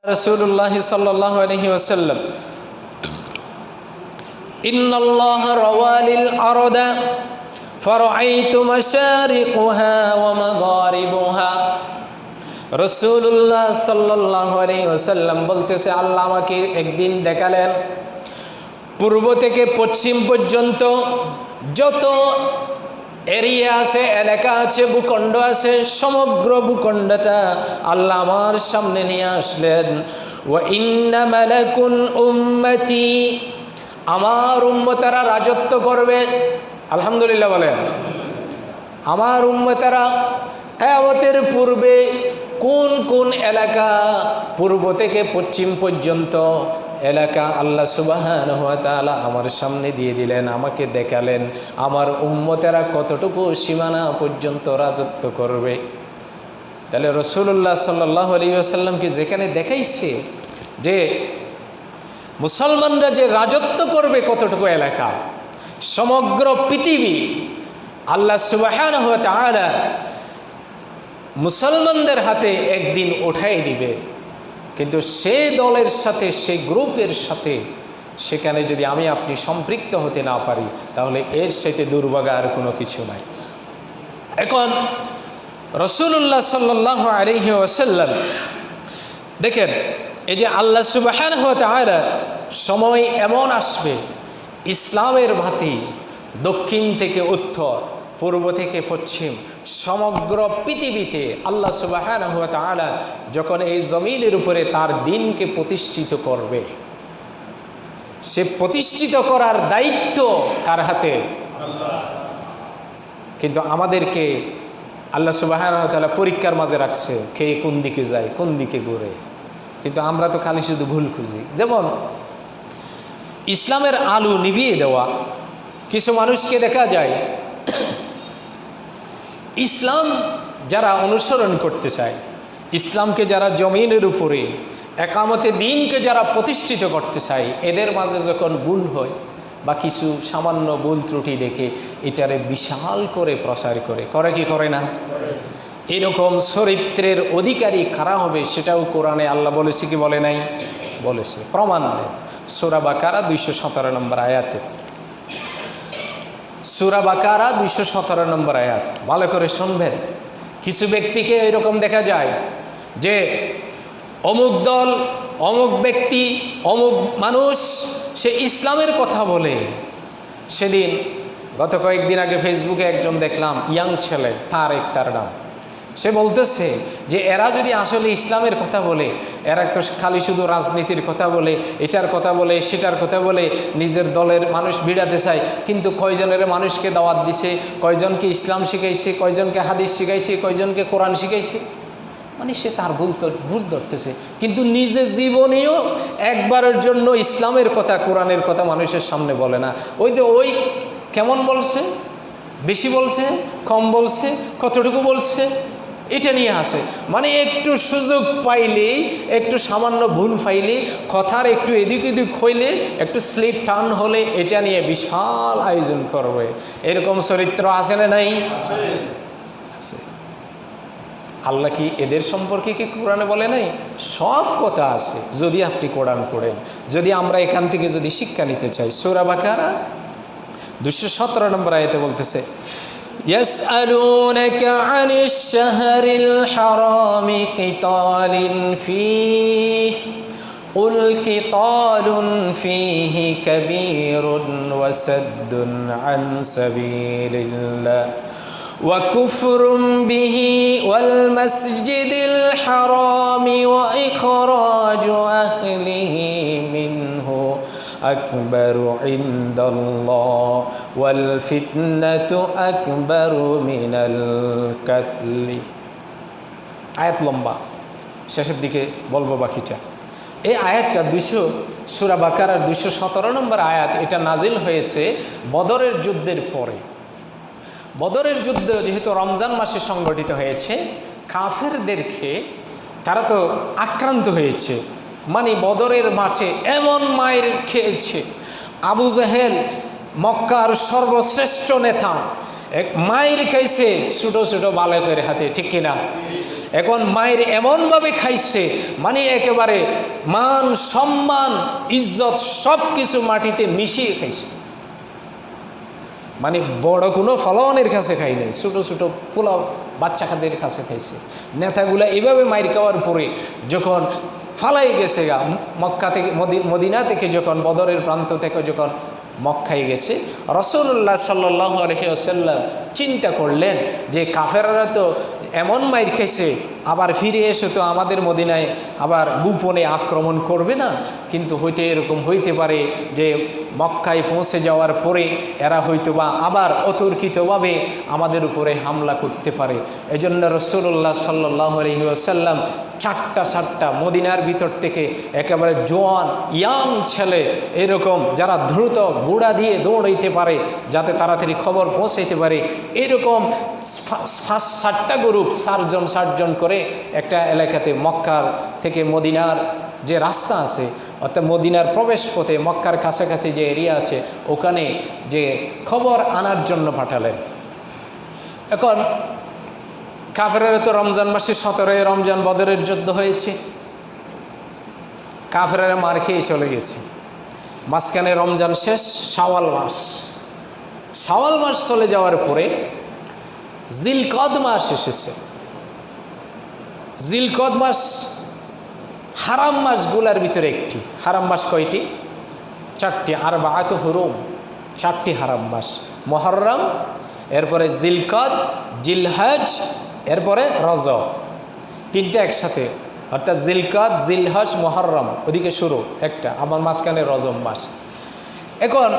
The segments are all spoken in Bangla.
رسول الله صلى الله عليه وسلم إن الله روى للأرض فرأيت مشارقها ومغاربها রসুল্লাহ সাল্লাহ আলী ওসাল্লাম বলতেছে আল্লাহ আমাকে একদিন দেখালেন পূর্ব থেকে পশ্চিম পর্যন্ত যত এরিয়া আছে, এলাকা আছে, ভূখণ্ড আছে, সমগ্র ভূখণ্ডটা আল্লাহ আমার সামনে নিয়ে আসলেন। ও ইন্না মালাকুন উম্মতি, আমার উম্মতারা রাজত্ব করবে। আলহামদুলিল্লাহ বলেন। আমার উম্মতারা কেয়ামতের পূর্বে কোন কোন এলাকা পূর্ব থেকে পশ্চিম পর্যন্ত এলাকা আল্লাহ সুবাহান তাআলা আমার সামনে দিয়ে দিলেন, আমাকে দেখালেন। আমার উম্মতেরা কতটুকু সীমানা পর্যন্ত রাজত্ব করবে? তাহলে রসুল্লাহ সাল্লাহ আলী আসাল্লামকে যেখানে দেখাইছে যে মুসলমানরা যে রাজত্ব করবে কতটুকু এলাকা, সমগ্র পৃথিবী আল্লাহ সুবাহান তাআলা মুসলমানদের হাতে একদিন উঠাই দিবে। কিন্তু সে দলের সাথে, সে গ্রুপের সাথে, সেখানে যদি আমি আপনি সম্পৃক্ত হতে না পারি, তাহলে এর সাথে দুর্ভাগা আর কোনো কিছু নাই। এখন রসুল্লাহ সাল্লাহ আলহি ওসাল্লাম দেখেন, এই যে আল্লাহ সুবাহান হতে সময় এমন আসবে, ইসলামের ভাতি দক্ষিণ থেকে উত্তর পূর্ব থেকে পশ্চিম, সমগ্র পৃথিবীতে আল্লাহ তাআলা যখন এই জমিনের উপরে তার দিনকে প্রতিষ্ঠিত করবে, সে প্রতিষ্ঠিত করার দায়িত্ব কার হাতে? কিন্তু আমাদেরকে আল্লাহ তাআলা পরীক্ষার মাঝে রাখছে, কে কোন দিকে যায়, কোন দিকে ঘুরে। কিন্তু আমরা তো খালি শুধু ভুল খুঁজি। যেমন, ইসলামের আলু নিভিয়ে দেওয়া, কিছু মানুষকে দেখা যায় ইসলাম যারা অনুসরণ করতে চায়, ইসলামকে যারা জমিনের উপরে, একামতে দিনকে যারা প্রতিষ্ঠিত করতে চায়, এদের মাঝে যখন ভুল হয় বা কিছু সামান্য ভুল ত্রুটি দেখে, এটারে বিশাল করে প্রচার করে। করে কি করে না? এরকম চরিত্রের অধিকারী কারা হবে সেটাও কোরআনে আল্লাহ বলেছে কি বলে নাই? বলেছে। প্রমাণ নেই সোরা বাকারা দুইশো সতেরো নম্বর আয়াতে। সুরা বাকারা দুইশো সতেরো নম্বর আয়াত। ভালো করে শুনবেন। কিছু ব্যক্তিকে এরকম দেখা যায় যে অমুক দল, অমুক ব্যক্তি, অমুক মানুষ, সে ইসলামের কথা বলে। সেদিন গত কয়েকদিন আগে ফেসবুকে একজন দেখলাম, ইয়াং ছেলে, তার একটার নাম। সে বলতেছে যে এরা যদি আসলে ইসলামের কথা বলে, এরা তো খালি শুধু রাজনীতির কথা বলে, এটার কথা বলে, সেটার কথা বলে, নিজের দলের মানুষ ভিড়াতে চায়, কিন্তু কয়জনের মানুষকে দাওয়াত দিছে, কয়জনকে ইসলাম শিখাইছে, কয়জনকে হাদিস শিখাইছে, কয়জনকে কোরআন শিখাইছে? মানে সে তার ভুল ভুল ধরতেছে। কিন্তু নিজের জীবনেও একবারের জন্য ইসলামের কথা, কোরআনের কথা মানুষের সামনে বলে না। ওই যে ওই কেমন বলছে? বেশি বলছে? কম বলছে? কতটুকু বলছে? এটা নিয়ে আসে। মানে একটু সুযোগ পাইলে, একটু সামান্য ভুল পাইলে কথার একটু এদিক এদিক হইলে, একটু স্লিপ টার্ন হলে এটা নিয়ে বিশাল আয়োজন করবে। এরকম চরিত্র আছে না নাই? আল্লাহ কি এদের সম্পর্কে কি কোরআনে বলে নাই? সব কথা আছে, যদি আপনি কোরআন পড়েন। যদি আমরা এখান থেকে যদি শিক্ষা নিতে চাই, সোরা বাকারা দুশো সতেরো নম্বর আয়তে বলতেছে يسألونك عن الشهر الحرام قتال فيه. قل قتال فيه كبير وسد عن سبيل الله. وكفر به والمسجد الحرام وإخراج أهله أكبر عند الله والفتنة أكبر من القتل আয়াত লম্বা শেষের দিকে বলবো বাকিটা এই আয়াতটা দুইশো সুরা বাকারার দুইশো সতেরো নম্বর আয়াত এটা নাজিল হয়েছে বদরের যুদ্ধের পরে বদরের যুদ্ধ যেহেতু রমজান মাসে সংগঠিত হয়েছে কাফেরদেরকে তারা তো আক্রান্ত হয়েছে মানে বদরের মাঠে এমন মায়ের খেয়েছে আবু জাহেল, মক্কার সর্বশ্রেষ্ঠ নেতা, এক মায়ের খাইছে ছোটো ছোটো বালকের হাতে, ঠিক কিনা? এখন মায়ের এমনভাবে খাইছে মানে একেবারে মান, সম্মান, ইজ্জত সব কিছু মাটিতে মিশিয়ে খাইছে। মানে বড় কোনো ফলনের কাছে খাই নাই, ছোটো ছোটো পোলাও বাচ্চা খাদের কাছে খাইছে। নেতাগুলা এভাবে মায়ের খাওয়ার পরে যখন ফালাই গেছে গা। মক্কা থেকে মদি- মদিনা থেকে যখন, বদরের প্রান্ত থেকে যখন মক্কায় গেছে রসুল্লাহ সাল্লাহ আলহিউসাল্লাম চিন্তা করলেন যে কাফেরারা তো এমন মাইর খেয়েছে, আবার ফিরে এসে তো আমাদের মদিনায় আবার গোপনে আক্রমণ করবে না? কিন্তু হইতে এরকম হইতে পারে যে মক্কায় পৌঁছে যাওয়ার পরে এরা হয়তো বা আবার অতর্কিতভাবে আমাদের উপরে হামলা করতে পারে। এই জন্য রসুল্লাহ সাল্লাহ আলহিউসাল্লাম চারটা চারটা মদিনার ভিতর থেকে একেবারে জোয়ান, ইয়াং ছেলে এরকম যারা দ্রুত গোড়া দিয়ে দৌড়াইতে পারে, যাতে তাড়াতাড়ি খবর পৌঁছাইতে পারে এরকম ফার্স্ট ষাটটা গ্রুপ ষাটজন ষাটজন করে একটা এলাকাতে মক্কার থেকে মদিনার যে রাস্তা আছে, অর্থাৎ মদিনার প্রবেশ পথে মক্কার কাছাকাছি যে এরিয়া আছে, ওখানে যে খবর আনার জন্য পাঠালেন। এখন, কাফেরের তো রমজান মাসে সতেরোই রমজান বদরের যুদ্ধ হয়েছে। কাফেরেরা মার খেয়ে চলে গেছে। মাঝখানে রমজান শেষ, শাওয়াল মাস। শাওয়াল মাস চলে যাওয়ার পরে জিলকদ মাস এসেছে। জিলকদ মাস হারাম মাসগুলার ভিতরে একটি। হারাম মাস কয়টি? চারটি। আর বাহাত হরুম। চারটি হারাম মাস। মহরম এরপরে জিলকদ, জিলহজ, এরপরে রজ তিনটা একসাথে। অর্থাৎ জিলকদ, জিলহজ মহরম ওদিকে শুরু, একটা। আমার মাঝখানে রজম মাস। এখন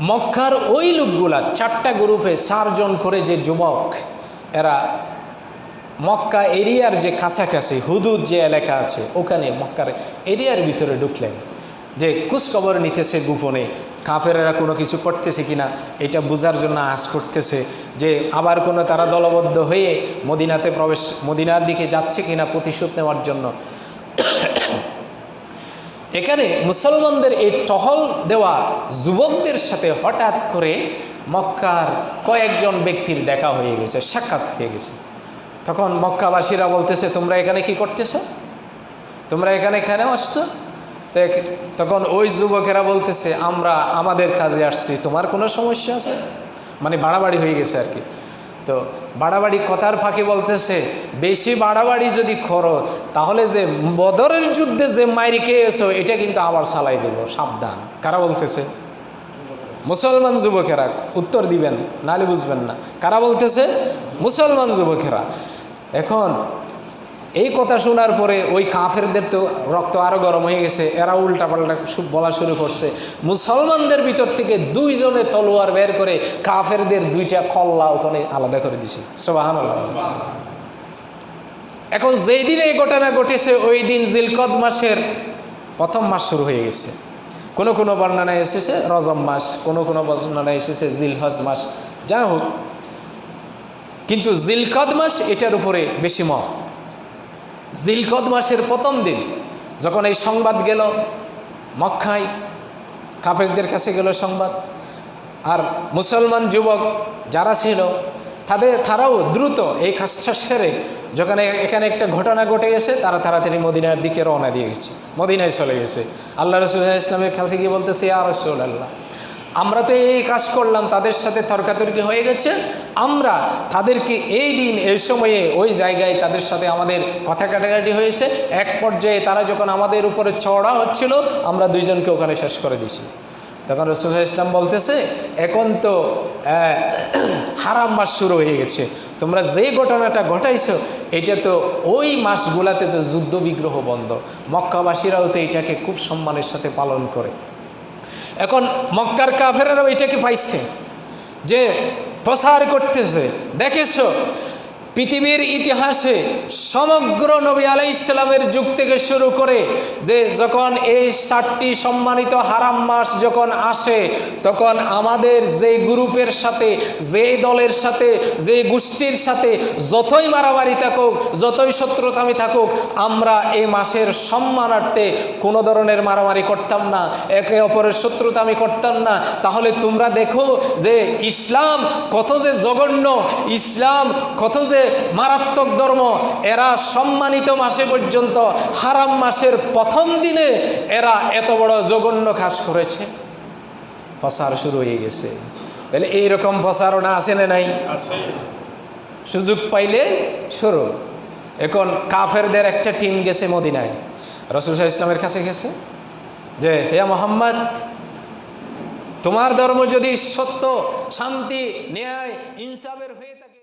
মক্কার ওই লোকগুলা চারটা গ্রুপে চারজন করে যে যুবক, এরা মক্কা এরিয়ার যে কাছাকাছি, হুদুদ যে এলাকা আছে, ওখানে মক্কার এরিয়ার ভিতরে ঢুকলেন। যে খোঁজখবর নিতেছে গোপনে, কাফেরেরা কোনো কিছু করতেছে কিনা, এটা বোঝার জন্য আশ করতেছে যে আবার কোনো তারা দলবদ্ধ হয়ে মদিনাতে প্রবেশ, মদিনার দিকে যাচ্ছে কিনা প্রতিশোধ নেওয়ার জন্য। এখানে মুসলমানদের এই টহল দেওয়া যুবকদের সাথে হঠাৎ করে মক্কার কয়েকজন ব্যক্তির দেখা হয়ে গেছে, সাক্ষাৎ হয়ে গেছে। তখন মক্কাবাসীরা বলতেছে, তোমরা এখানে কি করতেছো? তোমরা এখানে কেন আসছো? তখন ওই যুবকেরা বলতেছে, আমরা, আমাদের কাজে আসছি, তোমার কোনো সমস্যা আছে? মানে বাড়াবাড়ি হয়ে গেছে আর কি। তো বাড়াবাড়ি কথার ফাঁকি বলতেছে, বেশি বাড়াবাড়ি যদি করো, তাহলে যে বদরের যুদ্ধে যে মাইরি খেয়েছো এটা কিন্তু আবার সালাই দেব, সাবধান। কারা বলতেছে? মুসলমান যুবকেরা, উত্তর দিবেন নালে বুঝবেন না। কারা বলতেছে? মুসলমান যুবকেরা। এখন এই কথা শোনার পরে ওই কাফেরদের তো রক্ত আরও গরম হয়ে গেছে, এরা উল্টাপাল্টা বলা শুরু করছে। মুসলমানদের ভিতর থেকে দুইজনে তলোয়ার বের করে কাফেরদের দুইটা কল্লা ওখানে আলাদা করে দিছে। সোবাহান এখন যেই দিন এই ঘটনা ঘটেছে, ওই দিন জিলকদ মাসের প্রথম মাস শুরু হয়ে গেছে। কোনো কোনো বর্ণনায় এসেছে রজম মাস, কোনো কোনো বর্ণনায় এসেছে জিলহজ মাস। যা হোক, কিন্তু জিলকদ মাস এটার উপরে বেশি মত। জিলকদ মাসের প্রথম দিন, যখন এই সংবাদ গেল, মক্কায় কাফেরদের কাছে গেল সংবাদ, আর মুসলমান যুবক যারা ছিল, তাদের, তারাও দ্রুত এই কাজটা সেরে, যখন এখানে একটা ঘটনা ঘটে গেছে, তারা তাড়াতাড়ি মদিনার দিকে রওনা দিয়ে গেছে, মদিনায় চলে গেছে। আল্লাহ রসুল ইসলামের কাছে গিয়ে বলতেছে আর রসুল আল্লাহ আমরা তো এই কাজ করলাম, তাদের সাথে তর্কাতর্কি হয়ে গেছে। আমরা তাদেরকে এই দিন, এই সময়ে ওই জায়গায় তাদের সাথে আমাদের কথা কাটাকাটি হয়েছে। এক পর্যায়ে তারা যখন আমাদের উপরে চড়া হচ্ছিল, আমরা দুইজনকে ওখানে শেষ করে দিয়েছি। তখন রসুল ইসলাম বলতেছে, এখন তো হারাম মাস শুরু হয়ে গেছে। তোমরা যে ঘটনাটা ঘটাইছো, এটা তো ওই মাসগুলাতে তো যুদ্ধ বিগ্রহ বন্ধ। মক্কাবাসীরাও তো এটাকে খুব সম্মানের সাথে পালন করে। এখন মক্কার কাফেরাও এটাকে পাইছে যে প্রসার করতেছে। দেখেছ? পৃথিবীর ইতিহাসে সমগ্র নবী আলাই ইসলামের যুগ থেকে শুরু করে যে যখন এই ষাটটি সম্মানিত হারাম মাস যখন আসে, তখন আমাদের যে গ্রুপের সাথে যে দলের সাথে যে গোষ্ঠীর সাথে যতই মারামারি থাকুক, যতই শত্রুতামি থাকুক, আমরা এই মাসের সম্মানার্থে কোনো ধরনের মারামারি করতাম না, একে অপরের শত্রুতামি করতাম না। তাহলে তোমরা দেখো যে ইসলাম কত যে জঘন্য, ইসলাম কত যে মারাত্মক ধর্ম। এরা সম্মানিত মাসে পর্যন্ত হারাম মাসের প্রথম দিনে এরা এত বড় জঘন্য কাজ করেছে। প্রসার শুরু হয়ে গেছে। তাহলে এইরকম প্রসারণা আছে না নাই? সুযোগ পাইলে শুরু। এখন কাফেরদের একটা টিম গেছে মদিনায়। রসুল শাহ ইসলামের কাছে গেছে। যে হে মোহাম্মদ তোমার ধর্ম যদি সত্য শান্তি ন্যায় ইনসাফের হয়ে থাকে